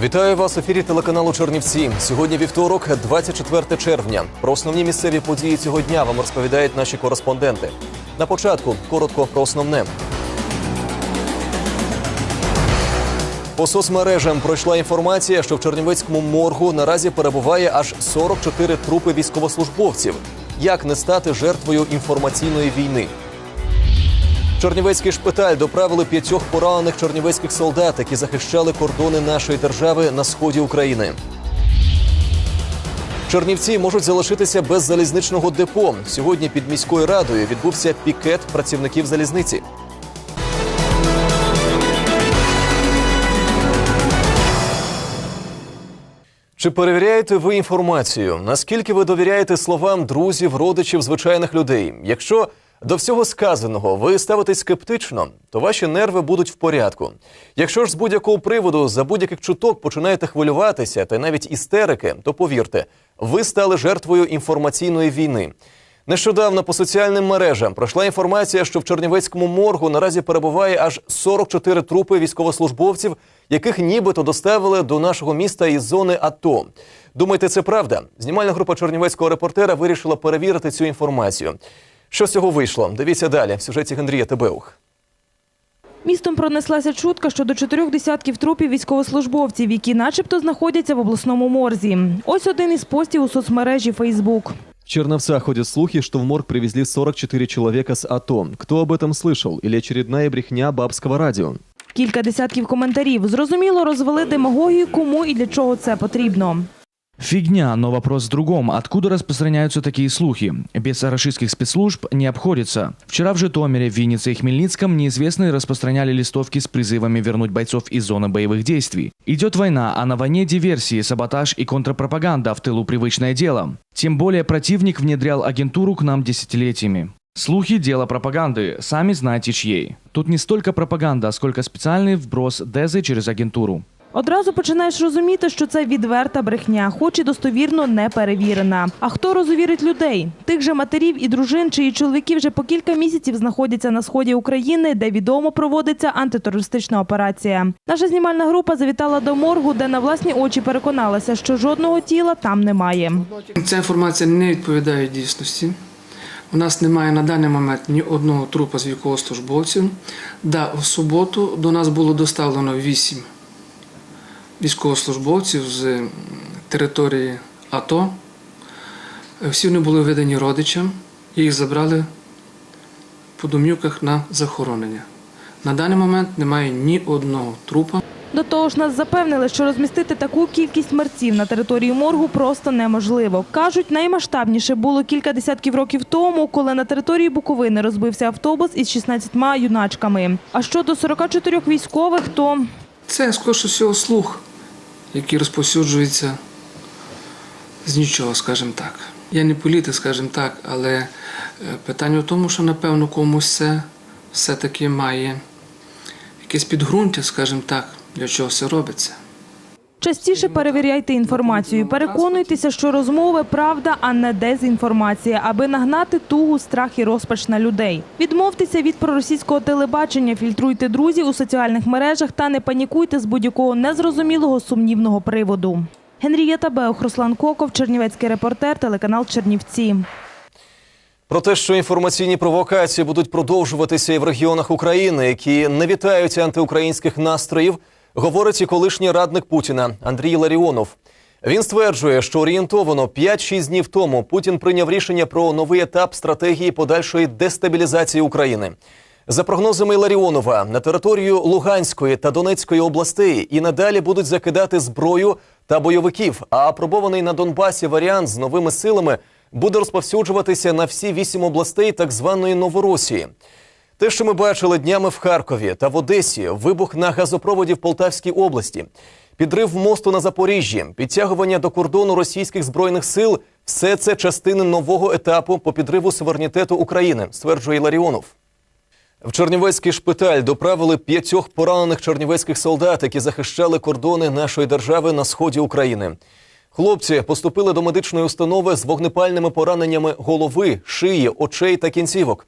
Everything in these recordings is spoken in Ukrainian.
Вітаю вас в ефірі телеканалу Чернівці. Сьогодні вівторок, 24 червня. Про основні місцеві події цього дня вам розповідають наші кореспонденти. На початку коротко про основне. По соцмережам пройшла інформація, що в Чернівецькому моргу наразі перебуває аж 44 трупи військовослужбовців. Як не стати жертвою інформаційної війни? Чернівецький шпиталь доправили п'ятьох поранених чернівецьких солдат, які захищали кордони нашої держави на сході України. Чернівці можуть залишитися без залізничного депо. Сьогодні під міською радою відбувся пікет працівників залізниці. Чи перевіряєте ви інформацію? Наскільки ви довіряєте словам друзів, родичів, звичайних людей? Якщо до всього сказаного ви ставитесь скептично, то ваші нерви будуть в порядку. Якщо ж з будь-якого приводу за будь-яких чуток починаєте хвилюватися та навіть істерики, то повірте, ви стали жертвою інформаційної війни. Нещодавно по соціальним мережам пройшла інформація, що в Чернівецькому моргу наразі перебуває аж 44 трупи військовослужбовців, яких нібито доставили до нашого міста із зони АТО. Думаєте, це правда? Знімальна група чернівецького репортера вирішила перевірити цю інформацію. Що з цього вийшло? Дивіться далі в сюжеті Генрія Тебеух. Містом пронеслася чутка щодо чотирьох десятків трупів військовослужбовців, які начебто знаходяться в обласному морзі. Ось один із постів у соцмережі Фейсбук. В Черновцах ходят слухи, что в морг привезли 44 человека с АТО. Кто об этом слышал? Или очередная брехня бабского радио? Кілька десятків коментарів. Зрозуміло, розвели демагогію, кому і для чого це потрібно. Фигня, но вопрос в другом. Откуда распространяются такие слухи? Без российских спецслужб не обходится. Вчера в Житомире, Виннице и Хмельницком неизвестные распространяли листовки с призывами вернуть бойцов из зоны боевых действий. Идет война, а на войне диверсии, саботаж и контрпропаганда в тылу привычное дело. Тем более противник внедрял агентуру к нам десятилетиями. Слухи – дело пропаганды, сами знаете чьей. Тут не столько пропаганда, сколько специальный вброс дезы через агентуру. Одразу починаєш розуміти, що це відверта брехня, хоч і достовірно не перевірена. А хто розувірить людей? Тих же матерів і дружин, чиї чоловіки вже по кілька місяців знаходяться на сході України, де відомо проводиться антитерористична операція. Наша знімальна група завітала до моргу, де на власні очі переконалася, що жодного тіла там немає. Ця інформація не відповідає дійсності. У нас немає на даний момент ні одного трупа з військовослужбовців. Да, в суботу до нас було доставлено вісім військовослужбовців з території АТО. Всі вони були видані родичам, і їх забрали по домівках на захоронення. На даний момент немає ні одного трупа. До того ж, нас запевнили, що розмістити таку кількість мерців на території моргу просто неможливо. Кажуть, наймасштабніше було кілька десятків років тому, коли на території Буковини розбився автобус із 16 юначками. А щодо 44 військових, то Це скоріше всього слух, який розповсюджується з нічого, скажімо так. Я не політик, скажімо так, але е, питання в тому, що напевно комусь це все-таки має якесь підґрунтя, скажімо так, для чого все робиться. Частіше перевіряйте інформацію. Переконуйтеся, що розмови правда, а не дезінформація, аби нагнати тугу, страх і розпач на людей. Відмовтеся від проросійського телебачення, фільтруйте друзів у соціальних мережах та не панікуйте з будь-якого незрозумілого сумнівного приводу. Генрієта Беух, Руслан Коков, Чернівецький репортер, телеканал Чернівці. Про те, що інформаційні провокації будуть продовжуватися і в регіонах України, які не вітають антиукраїнських настроїв, говорить і колишній радник Путіна Андрій Ларіонов. Він стверджує, що орієнтовано 5-6 днів тому Путін прийняв рішення про новий етап стратегії подальшої дестабілізації України. За прогнозами Ларіонова, на територію Луганської та Донецької областей і надалі будуть закидати зброю та бойовиків. А апробований на Донбасі варіант з новими силами буде розповсюджуватися на всі вісім областей так званої Новоросії. Те, що ми бачили днями в Харкові та в Одесі, вибух на газопроводі в Полтавській області, підрив мосту на Запоріжжі, підтягування до кордону російських збройних сил все це частини нового етапу по підриву суверенітету України, стверджує Ларіонов. В Чернівецький шпиталь доправили п'ятьох поранених чернівецьких солдат, які захищали кордони нашої держави на сході України. Хлопці поступили до медичної установи з вогнепальними пораненнями голови, шиї, очей та кінцівок.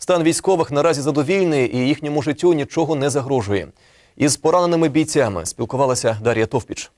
Стан військових наразі задовільний і їхньому життю нічого не загрожує. Із пораненими бійцями спілкувалася Дар'я Товпіч.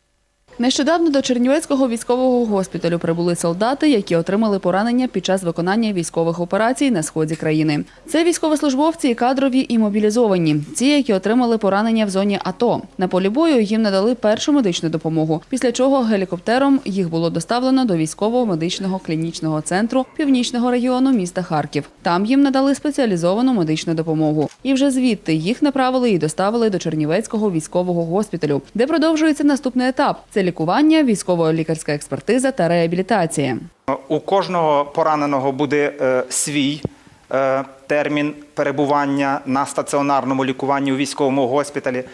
Нещодавно до Чернівецького військового госпіталю прибули солдати, які отримали поранення під час виконання військових операцій на сході країни. Це військовослужбовці і кадрові і мобілізовані. Ці, які отримали поранення в зоні АТО. На полі бою їм надали першу медичну допомогу. Після чого гелікоптером їх було доставлено до військового медичного клінічного центру північного регіону міста Харків. Там їм надали спеціалізовану медичну допомогу. І вже звідти їх направили і доставили до Чернівецького військового госпіталю, де продовжується наступний етап: це лікування, військово-лікарська експертиза та реабілітація. У кожного пораненого буде е, свій е, термін перебування на стаціонарному лікуванні у військовому госпіталі.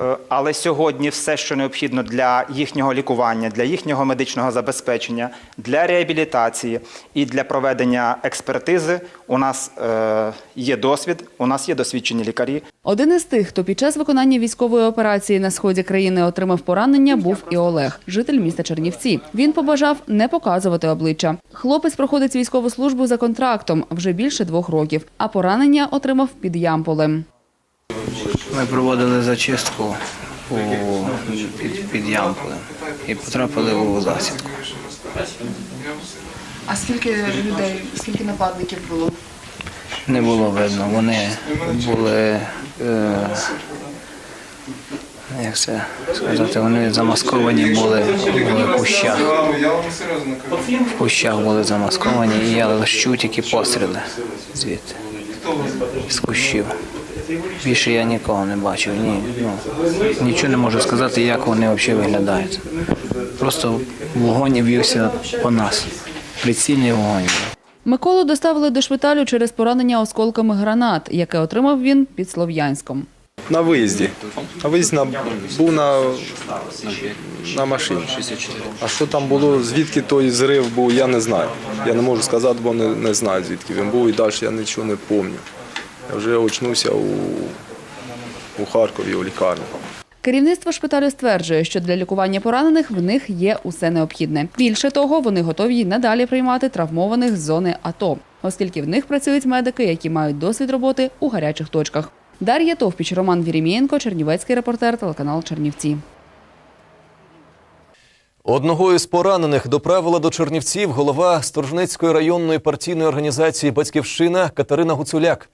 Е, Але сьогодні все, що необхідно для їхнього лікування, для їхнього медичного забезпечення, для реабілітації і для проведення експертизи, у нас е, є досвід, у нас є досвідчені лікарі. Один із тих, хто під час виконання військової операції на сході країни отримав поранення, був і Олег, житель міста Чернівці. Він побажав не показувати обличчя. Хлопець проходить військову службу за контрактом вже більше двох років, а поранення отримав під Ямполем. Ми проводили зачистку у, під, під Ямполем і потрапили у засідку. А скільки людей, скільки нападників було? Не було видно. Вони були, е, як це сказати, вони замасковані були в кущах. В кущах були замасковані, і я лише чув тільки постріли звідти, з кущів. Більше я нікого не бачив. Ні, ну, нічого не можу сказати, як вони взагалі виглядають. Просто вогонь вівся по нас. Прицільний вогонь. Миколу доставили до шпиталю через поранення осколками гранат, яке отримав він під Слов'янськом. На виїзді. На виїзді на, був на, на машині. А що там було, звідки той зрив був, я не знаю. Я не можу сказати, бо не, не знаю, звідки він був і далі я нічого не пам'ятаю. Я вже очнувся у, у Харкові, у лікарні. Керівництво шпиталю стверджує, що для лікування поранених в них є усе необхідне. Більше того, вони готові й надалі приймати травмованих з зони АТО, оскільки в них працюють медики, які мають досвід роботи у гарячих точках. Дар'я Товпіч, Роман Вірімієнко, Чернівецький репортер, телеканал Чернівці. Одного із поранених доправила до Чернівців голова Сторжнецької районної партійної організації Батьківщина Катерина Гуцуляк,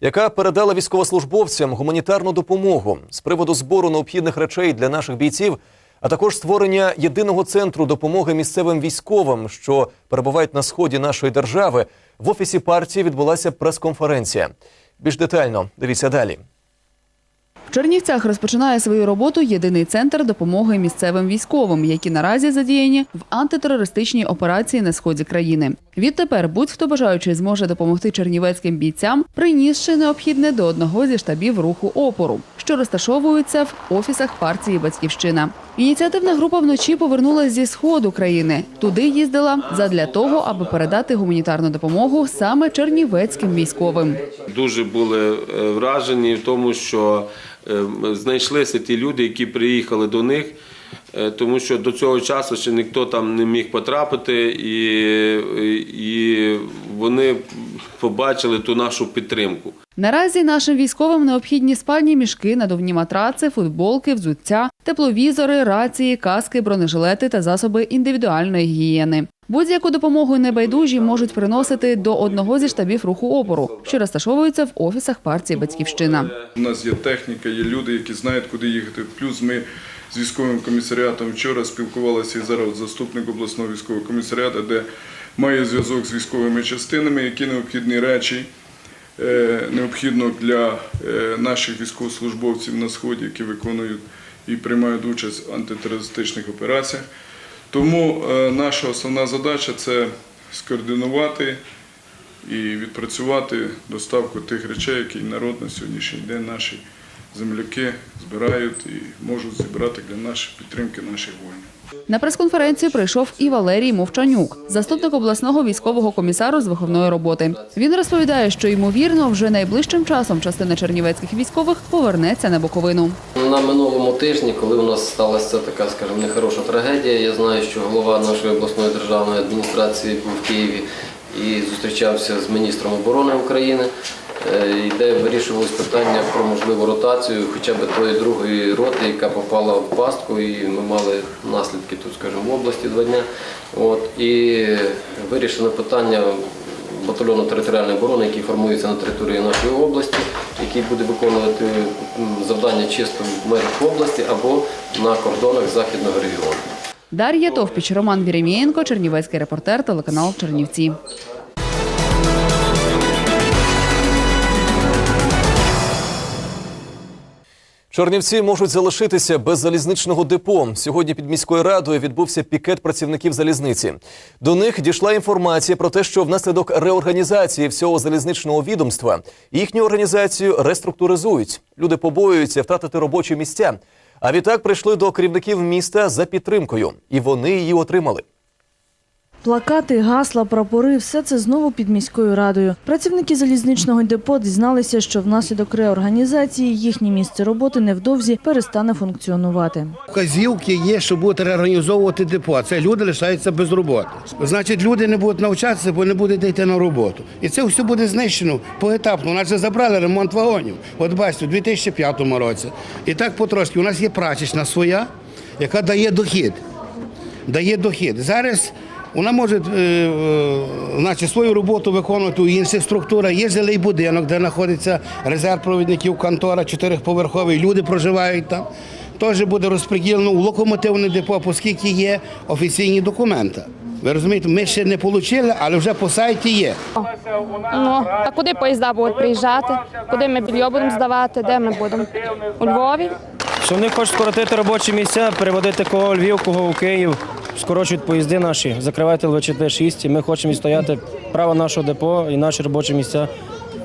яка передала військовослужбовцям гуманітарну допомогу з приводу збору необхідних речей для наших бійців, а також створення єдиного центру допомоги місцевим військовим, що перебувають на сході нашої держави. В офісі партії відбулася прес-конференція. Більш детально дивіться далі. В Чернівцях розпочинає свою роботу єдиний центр допомоги місцевим військовим, які наразі задіяні в антитерористичній операції на сході країни. Відтепер будь-хто бажаючий зможе допомогти чернівецьким бійцям, принісши необхідне до одного зі штабів руху опору, що розташовуються в офісах партії Батьківщина. Ініціативна група вночі повернулася зі сходу країни. Туди їздила задля того, аби передати гуманітарну допомогу саме чернівецьким військовим. дуже були е, вражені в тому, що е, знайшлися ті люди, які приїхали до них, тому що до цього часу ще ніхто там не міг потрапити, і, і вони побачили ту нашу підтримку. Наразі нашим військовим необхідні спальні мішки, надувні матраци, футболки, взуття, тепловізори, рації, каски, бронежилети та засоби індивідуальної гігієни. Будь-яку допомогу небайдужі можуть приносити до одного зі штабів руху опору, що розташовуються в офісах партії Батьківщина. У нас є техніка, є люди, які знають, куди їхати. Плюс ми з військовим комісаріатом вчора спілкувалися і зараз заступник обласного військового комісаріату, де має зв'язок з військовими частинами, які необхідні речі е, необхідно для е, наших військовослужбовців на сході, які виконують і приймають участь в антитерористичних операціях. Тому е, наша основна задача це скоординувати і відпрацювати доставку тих речей, які народ на сьогоднішній день наші земляки збирають і можуть зібрати для нашої підтримки наших воїнів. На прес-конференцію прийшов і Валерій Мовчанюк, заступник обласного військового комісару з виховної роботи. Він розповідає, що ймовірно вже найближчим часом частина чернівецьких військових повернеться на Буковину. На минулому тижні, коли у нас сталася така, скажімо, нехороша трагедія, я знаю, що голова нашої обласної державної адміністрації був в Києві і зустрічався з міністром оборони України. Е, йде вирішувалось питання про можливу ротацію хоча б тої другої роти, яка попала в пастку, і ми мали наслідки тут, скажімо, в області два дня. От, і вирішено питання батальйону територіальної оборони, який формується на території нашої області, який буде виконувати завдання чисто в межах області або на кордонах західного регіону. Дар'я Товпіч, Роман Вірімієнко, Чернівецький репортер, телеканал Чернівці. Чернівці можуть залишитися без залізничного депо. Сьогодні під міською радою відбувся пікет працівників залізниці. До них дійшла інформація про те, що внаслідок реорганізації всього залізничного відомства їхню організацію реструктуризують. Люди побоюються втратити робочі місця. А відтак прийшли до керівників міста за підтримкою, і вони її отримали. Плакати, гасла, прапори все це знову під міською радою. Працівники залізничного депо дізналися, що внаслідок реорганізації їхнє місце роботи невдовзі перестане функціонувати. Вказівки є, що будуть реорганізовувати депо. Це люди лишаються без роботи. Значить, люди не будуть навчатися, бо не будуть йти на роботу. І це все буде знищено поетапно. У нас вже забрали ремонт вагонів. От бачите, у 2005 році. І так потрошки. У нас є прачечна своя, яка дає дохід. Дає дохід. Зараз вона може е, е, значить, свою роботу виконувати у інших структурах. Є жилий будинок, де знаходиться резерв провідників контора, чотирьохповерховий. Люди проживають там. Теж буде розподілено у локомотивне депо, оскільки є офіційні документи. Ви розумієте, ми ще не отримали, але вже по сайті є. Ну, а куди поїзда будуть приїжджати? Куди ми більйо будемо здавати? Де ми будемо? У Львові? Що вони хочуть скоротити робочі місця, переводити кого у Львів, кого у Київ, скорочують поїзди наші, закривати ЛВЧТ-6. І ми хочемо відстояти право нашого депо і наші робочі місця.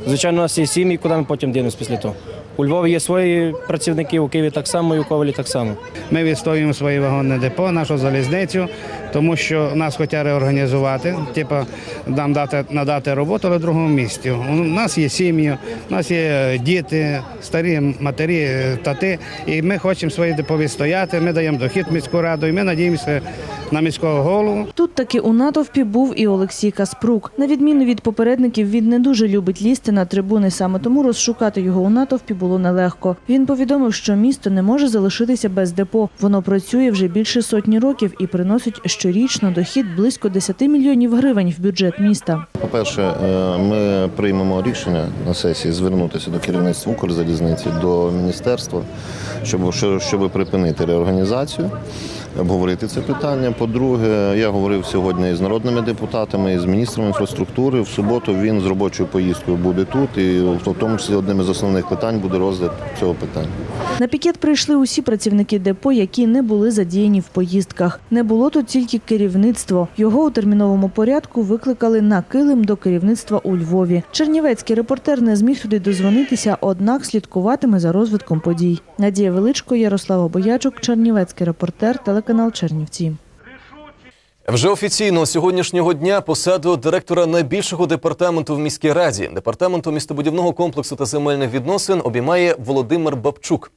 Звичайно, у нас є сім'ї, куди ми потім дінемось після того. У Львові є свої працівники, у Києві так само, і у Ковалі так само. Ми відстоюємо своє вагонне депо, нашу залізницю, тому що нас хочуть реорганізувати, типу нам дати надати роботу на другому місці. У нас є сім'ї, у нас є діти, старі матері, тати, і ми хочемо своє депо відстояти. Ми даємо дохід міську раду, і ми надіємося на міського голову. Тут таки у натовпі був і Олексій Каспрук. На відміну від попередників, він не дуже любить лізти на трибуни, саме тому розшукати його у натовпі було нелегко. Він повідомив, що місто не може залишитися без депо. Воно працює вже більше сотні років і приносить щорічно дохід близько 10 мільйонів гривень в бюджет міста. По-перше, е, ми приймемо рішення на сесії звернутися до керівництва Укрзалізниці, до міністерства, щоб- щоб припинити реорганізацію, обговорити це питання. По-друге, я говорив сьогодні із народними депутатами, з міністром інфраструктури. В суботу він з робочою поїздкою буде тут, і в тому числі одним із основних питань буде розгляд цього питання. На пікет прийшли усі працівники депо, які не були задіяні в поїздках. Не було тут тільки керівництво. Його у терміновому порядку викликали на килим до керівництва у Львові. Чернівецький репортер не зміг туди дозвонитися, однак слідкуватиме за розвитком подій. Надія Величко, Ярослава Боячук, Чернівецький репортер, телеканал Чернівці. Вже офіційно сьогоднішнього дня посаду директора найбільшого департаменту в міській раді департаменту містобудівного комплексу та земельних відносин обіймає Володимир Бабчук.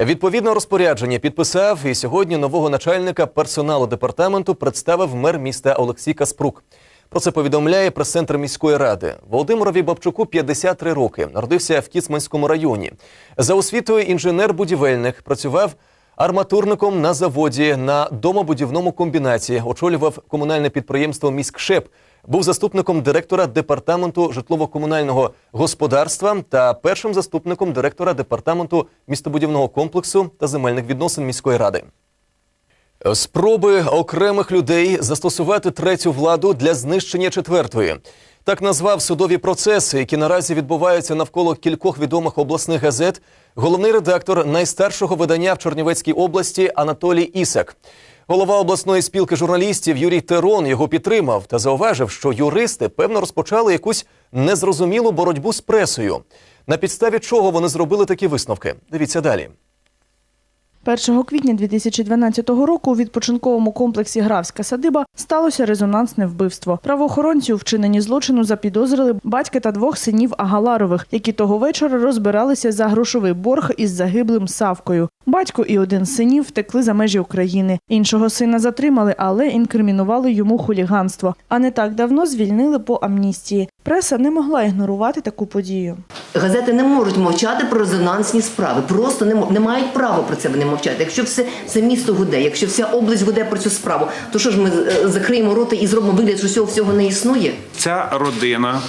Відповідне розпорядження підписав і сьогодні нового начальника персоналу департаменту представив мер міста Олексій Каспрук. Про це повідомляє прес-центр міської ради. Володимирові Бабчуку 53 роки. Народився в Кіцманському районі. За освітою інженер-будівельник працював арматурником на заводі на домобудівному комбінаті. Очолював комунальне підприємство Міськшеп. Був заступником директора департаменту житлово-комунального господарства та першим заступником директора департаменту містобудівного комплексу та земельних відносин міської ради. Спроби окремих людей застосувати третю владу для знищення четвертої. Так назвав судові процеси, які наразі відбуваються навколо кількох відомих обласних газет. Головний редактор найстаршого видання в Чернівецькій області Анатолій Ісак. Голова обласної спілки журналістів Юрій Терон його підтримав та зауважив, що юристи певно розпочали якусь незрозумілу боротьбу з пресою. На підставі чого вони зробили такі висновки? Дивіться далі. 1 квітня 2012 року у відпочинковому комплексі Графська садиба сталося резонансне вбивство. Правоохоронці у вчиненні злочину запідозрили батька та двох синів Агаларових, які того вечора розбиралися за грошовий борг із загиблим Савкою. Батько і один з синів втекли за межі України. Іншого сина затримали, але інкримінували йому хуліганство. А не так давно звільнили по амністії. Преса не могла ігнорувати таку подію. Газети не можуть мовчати про резонансні справи. Просто не мають права про це вони мовчати. Якщо все, все місто гуде, якщо вся область гуде про цю справу, то що ж ми е, закриємо роти і зробимо вигляд, що цього всього не існує? Ця родина,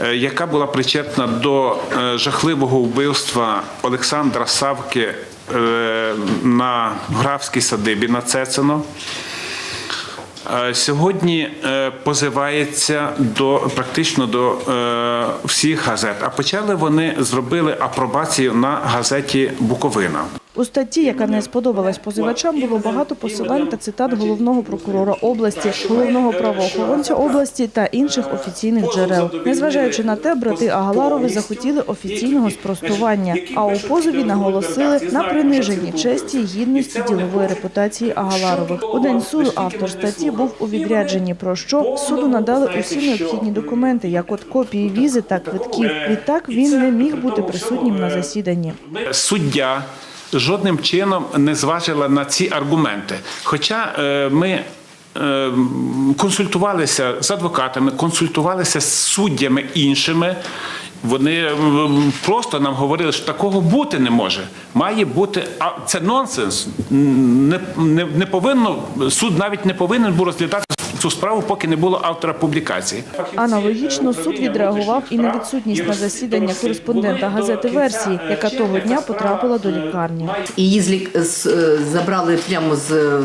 е, яка була причетна до е, жахливого вбивства Олександра Савки на графській садибі на Цецино, сьогодні позивається до практично до всіх газет. А почали вони зробили апробацію на газеті Буковина. У статті, яка не сподобалась позивачам, було багато посилань та цитат головного прокурора області, головного правоохоронця області та інших офіційних джерел. Незважаючи на те, брати Агаларови захотіли офіційного спростування. А у позові наголосили на приниженні честі гідності ділової репутації Агаларових. У день суду автор статті був у відрядженні. Про що суду надали усі необхідні документи, як от копії візи та квитків. Відтак він не міг бути присутнім на засіданні. Суддя жодним чином не зважила на ці аргументи. Хоча е, ми е, консультувалися з адвокатами, консультувалися з суддями іншими. Вони просто нам говорили, що такого бути не може. Має бути, а це нонсенс. Не, не, не повинно суд навіть не повинен був розглядати цю справу, поки не було автора публікації. Аналогічно суд відреагував і на відсутність на засідання кореспондента газети версії, яка того дня потрапила до лікарні. Її з лік- е, забрали прямо з е,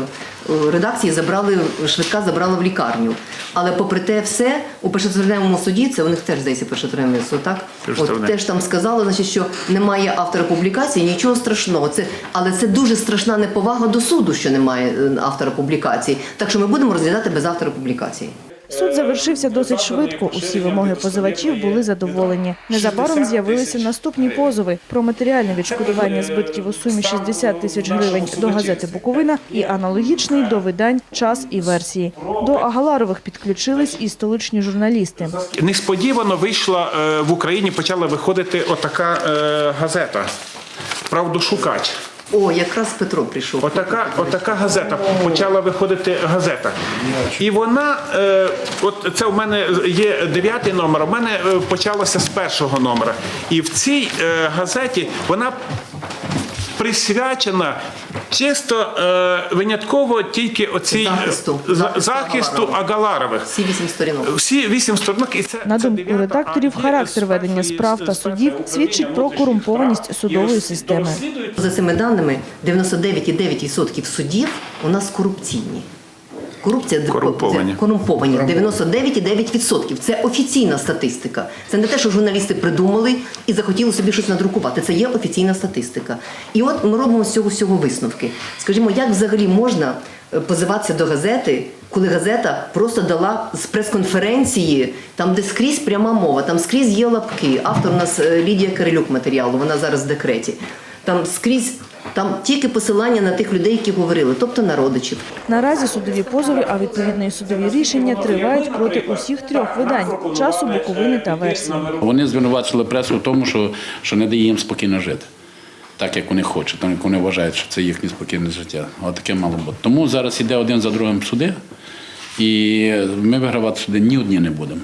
редакції, забрали швидка забрала в лікарню. Але попри те, все у першотравневому суді, це у них теж здається першотравневий суд, так? От теж там сказали, значить, що немає автора публікації, нічого страшного. Це, але це дуже страшна неповага до суду, що немає е, автора публікації. Так що ми будемо розглядати без автора публікації. Суд завершився досить швидко. Усі вимоги позивачів були задоволені. Незабаром з'явилися наступні позови про матеріальне відшкодування збитків у сумі 60 тисяч гривень до газети Буковина і аналогічний до видань час і версії. До Агаларових підключились і столичні журналісти. Несподівано вийшла е, в Україні, почала виходити отака е, газета Правдошукач. О, якраз Петро прийшов. Отака, отака газета почала виходити газета. І вона, е, от це в мене є дев'ятий номер, У мене е, почалося з першого номера. І в цій е, газеті вона присвячена чисто е, винятково тільки оцій Захисту. захисту, захисту Агаларових. Всі вісім сторінок. Всі вісім сторінок, і це На думку редакторів, характер ведення справ та судів свідчить про корумпованість судової системи. За цими даними, 99,9% судів у нас корупційні. Корупція Корумповані. корумповані. 99,9%. Це офіційна статистика. Це не те, що журналісти придумали і захотіли собі щось надрукувати. Це є офіційна статистика. І от ми робимо з цього всього висновки. Скажімо, як взагалі можна е, позиватися до газети, коли газета просто дала з прес-конференції, там де скрізь пряма мова, там скрізь є лапки. Автор у нас е, Лідія Кирилюк матеріалу, вона зараз в декреті. Там скрізь там тільки посилання на тих людей, які говорили, тобто на родичів. Наразі судові позови, а відповідно і судові рішення тривають проти усіх трьох видань часу, Буковини та версії. Вони звинувачили пресу в тому, що, що не дає їм спокійно жити. Так, як вони хочуть, так як вони вважають, що це їхнє спокійне життя. От таке мало бути. Тому зараз іде один за другим суди, і ми вигравати суди ні одні не будемо.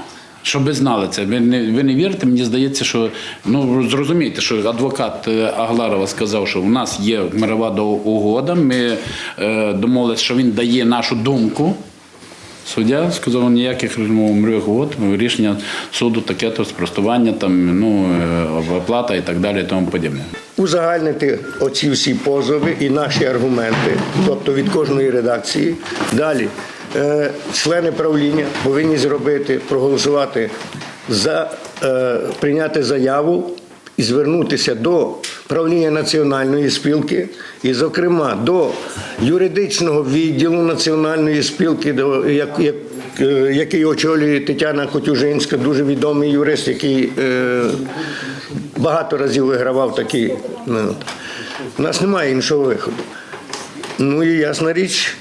Щоб ви знали це, ви не, ви не вірите, мені здається, що ну зрозумійте, що адвокат е, Агларова сказав, що у нас є мирова угода. Ми е, домовилися, що він дає нашу думку. Суддя сказав, ніяких ну, мирових угод, рішення суду таке то спростування, там, ну, е, оплата і так далі, і тому подібне. узагальнити оці всі позови і наші аргументи, тобто від кожної редакції. Далі члени правління повинні зробити, проголосувати за е, прийняти заяву і звернутися до правління національної спілки, і, зокрема, до юридичного відділу національної спілки, до як, як, е, який очолює Тетяна Котюжинська, дуже відомий юрист, який е, багато разів вигравав такі. ну. У нас немає іншого виходу. Ну і ясна річ,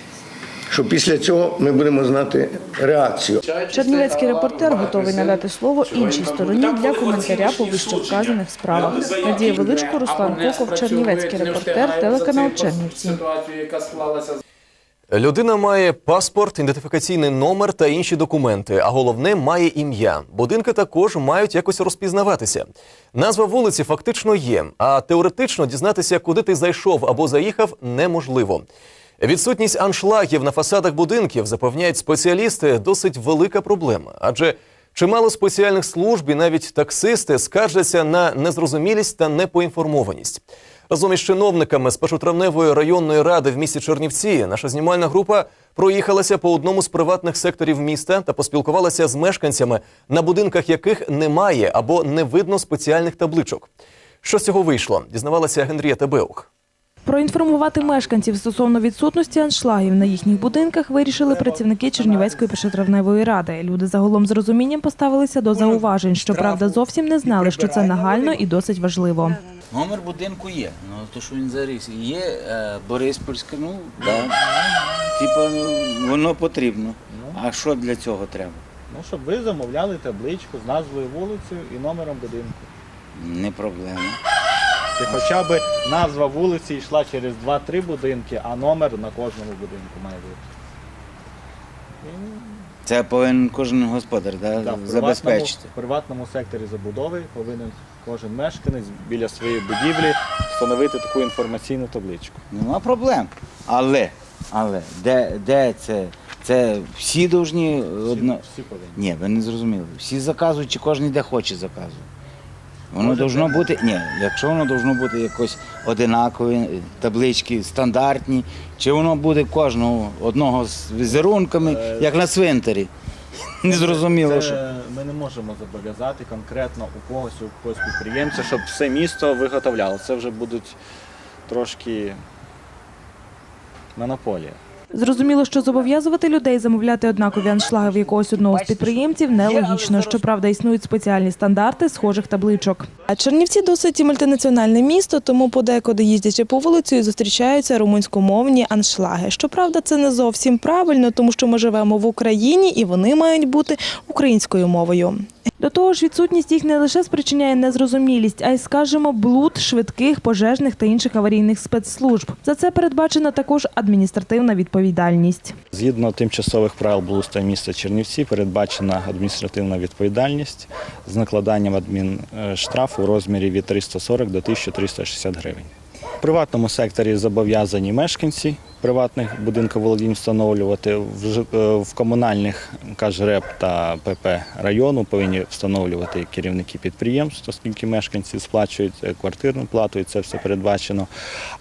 що після цього ми будемо знати реакцію. Чернівецький репортер готовий надати слово іншій стороні для коментаря по вищевказаних справах. Надія Величко, Руслан Коков, Чернівецький репортер, телеканал Чернівці. Людина має паспорт, ідентифікаційний номер та інші документи, а головне має ім'я. Будинки також мають якось розпізнаватися. Назва вулиці фактично є, а теоретично дізнатися, куди ти зайшов або заїхав, неможливо. Відсутність аншлагів на фасадах будинків, запевняють спеціалісти, досить велика проблема, адже чимало спеціальних служб і навіть таксисти скаржаться на незрозумілість та непоінформованість. Разом із чиновниками з першотравневої районної ради в місті Чернівці наша знімальна група проїхалася по одному з приватних секторів міста та поспілкувалася з мешканцями, на будинках яких немає або не видно спеціальних табличок. Що з цього вийшло? Дізнавалася Генрієта Беух. Проінформувати мешканців стосовно відсутності аншлагів на їхніх будинках вирішили працівники Чернівецької першотравневої ради. Люди загалом з розумінням поставилися до зауважень, щоправда, зовсім не знали, що це нагально і досить важливо. Номер будинку є, ну то що він заріс. Є е, Бориспольська, ну да. Типа ну, воно потрібно. А що для цього треба? Ну, щоб ви замовляли табличку з назвою вулицею і номером будинку. Не проблема. Це хоча б назва вулиці йшла через 2-3 будинки, а номер на кожному будинку має бути. Це повинен кожен господар да, в приватному, забезпечити. в приватному секторі забудови повинен кожен мешканець біля своєї будівлі встановити таку інформаційну табличку. Нема проблем. Але, але де, де це? Це всі повинні одно. Всі повинні. Ні, ви не зрозуміли. Всі заказують, чи кожен де хоче заказує. Воно должно бути. Ні, якщо воно должно бути якось одинакові е, таблички, стандартні, чи воно буде кожного одного з візерунками, як на цвинтарі. Не зрозуміло, Це що. Ми не можемо зобов'язати конкретно у когось, у когось підприємця, щоб все місто виготовляло. Це вже будуть трошки монополія. Зрозуміло, що зобов'язувати людей замовляти однакові аншлаги в якогось одного з підприємців нелогічно. Щоправда, існують спеціальні стандарти схожих табличок. А Чернівці досить мультинаціональне місто, тому подекуди їздячи по вулицю, зустрічаються румунськомовні аншлаги. Щоправда, це не зовсім правильно, тому що ми живемо в Україні і вони мають бути українською мовою. До того ж, відсутність їх не лише спричиняє незрозумілість, а й, скажімо, блуд швидких, пожежних та інших аварійних спецслужб. За це передбачена також адміністративна відповідальність. Згідно тимчасових правил благоустрою міста Чернівці передбачена адміністративна відповідальність з накладанням адмінштрафу у розмірі від 340 до 1360 гривень. В приватному секторі зобов'язані мешканці приватних будинків володінь встановлювати в е, комунальних КАЖРЕП та ПП району повинні встановлювати керівники підприємств, оскільки мешканці сплачують е, квартирну плату, і це все передбачено.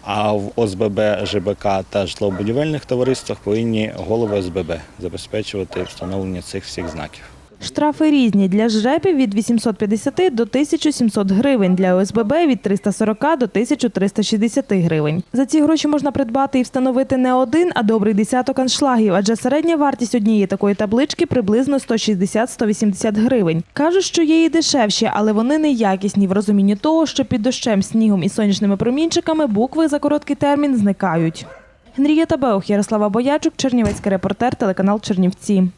А в ОСББ, ЖБК та житлово-будівельних товариствах повинні голови ОСББ забезпечувати встановлення цих всіх знаків. Штрафи різні для ЖРЕПів від 850 до 1700 гривень, для ОСББ від 340 до 1360 гривень. За ці гроші можна придбати і встановити не один, а добрий десяток аншлагів, адже середня вартість однієї такої таблички приблизно 160-180 гривень. Кажуть, що є і дешевші, але вони не якісні в розумінні того, що під дощем, снігом і сонячними промінчиками букви за короткий термін зникають. Генрієта Беух, Ярослава Боячук, Чернівецький репортер, телеканал Чернівці.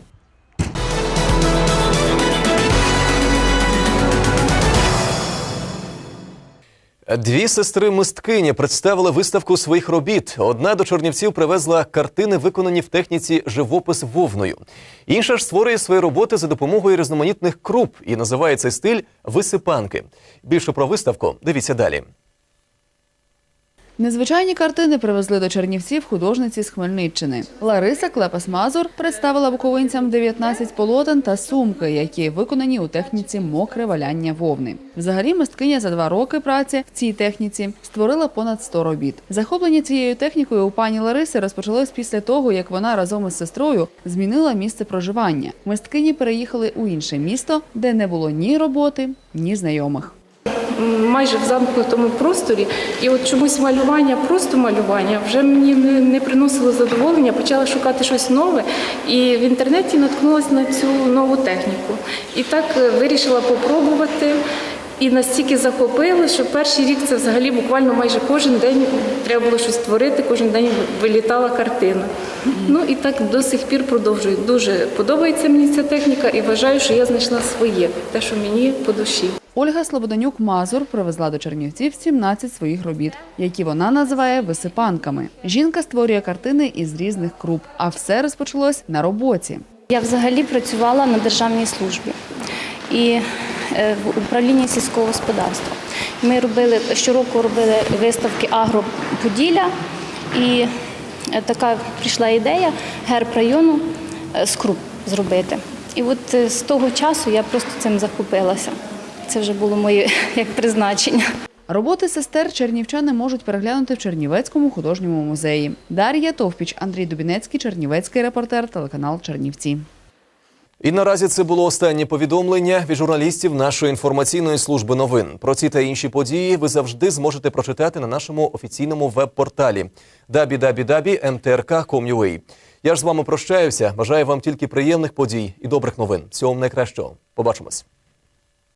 Дві сестри мисткині представили виставку своїх робіт. Одна до Чернівців привезла картини, виконані в техніці живопис вовною. Інша ж створює свої роботи за допомогою різноманітних круп і називає цей стиль висипанки. Більше про виставку дивіться далі. Незвичайні картини привезли до Чернівців художниці з Хмельниччини. Лариса Клепас-Мазур представила буковинцям 19 полотен та сумки, які виконані у техніці мокре валяння вовни. Взагалі, мисткиня за два роки праці в цій техніці створила понад 100 робіт. Захоплення цією технікою у пані Лариси розпочалось після того, як вона разом із сестрою змінила місце проживання. Мисткині переїхали у інше місто, де не було ні роботи, ні знайомих. Майже в замкнутому просторі. І от чомусь малювання, просто малювання, вже мені не, приносило задоволення. Почала шукати щось нове, і в інтернеті наткнулася на цю нову техніку. І так е, вирішила попробувати. І настільки захопило, що перший рік це взагалі буквально майже кожен день треба було щось творити, кожен день вилітала картина. Ну і так до сих пір продовжую. Дуже подобається мені ця техніка і вважаю, що я знайшла своє, те, що мені по душі. Ольга Слободанюк-Мазур привезла до Чернівців 17 своїх робіт, які вона називає висипанками. Жінка створює картини із різних круп, а все розпочалось на роботі. Я взагалі працювала на державній службі і е, в управлінні сільського господарства. Ми робили щороку робили виставки Агроподілля, і е, така прийшла ідея герб району е, з круп зробити. І от з того часу я просто цим захопилася. Це вже було моє як призначення. Роботи сестер чернівчани можуть переглянути в Чернівецькому художньому музеї. Дар'я Товпіч, Андрій Дубінецький, Чернівецький репортер, телеканал Чернівці. І наразі це було останнє повідомлення від журналістів нашої інформаційної служби новин. Про ці та інші події ви завжди зможете прочитати на нашому офіційному веб-порталі www.mtrk.com.ua. Я ж з вами прощаюся. Бажаю вам тільки приємних подій і добрих новин. Всього вам найкращого. Побачимось.